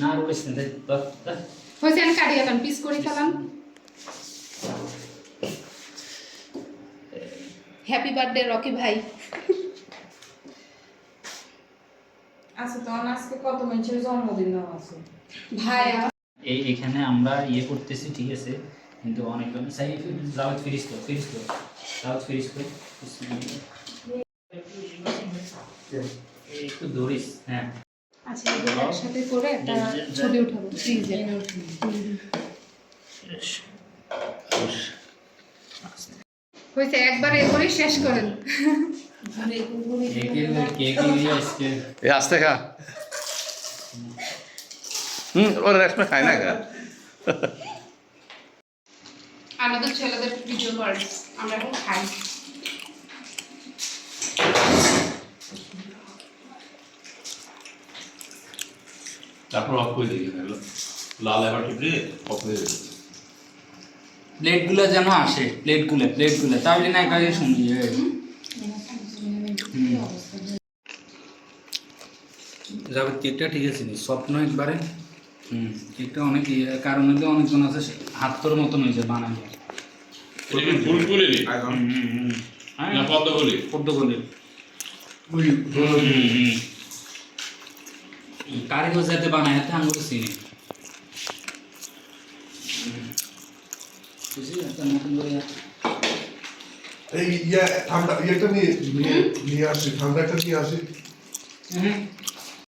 না হয়েছে আমি কাটিয়ে গেলাম পিস করে ফেলাম। হ্যাপি বার্থডে রকি ভাই। আচ্ছা তখন আজকে কত মানুষের জন্মদিন আছে? ভাই এই এখানে আমরা ইয়ে করতেছি ঠিক আছে? কিন্তু অনেকজন সাই দাওয়াত ফিরিস তো ফিরিস তো দাওয়াত ফিরিস তো একটু ধরিস হ্যাঁ। আচ্ছা একসাথে করে একটা ছবি উঠাবো। ফ্রিজে হয়েছে একবার এ শেষ করেন। কেক নিয়ে আসছে এ আসতে খা। হুম ওরা রেশমে খায় না খা আমাদের ছেলেদের ভিডিও করে আমরা এখন খাই। তারপর অফ করে দিই লাল এবার টিপলে অফ করে দিই প্লেটগুলো যেন আসে প্লেটগুলো প্লেটগুলো তাহলে না কাজে শুনি যাবে কেকটা ঠিক আছে নি স্বপ্ন একবারে। হুম। কেকটা অনেক ইয়ে কারণ হলে অনেকজন আছে হাত তোর মতন হয়েছে বানানো হ্যাঁ পদ্ম করে পদ্ম গলি কারিগর যাতে বানায় হাতে আঙ্গুর চিনি বুঝলি একটা নতুন করে এই ইয়ে ঠান্ডা ইয়েটা নিয়ে নিয়ে নিয়ে আসি ঠান্ডাটা নিয়ে আসি হুম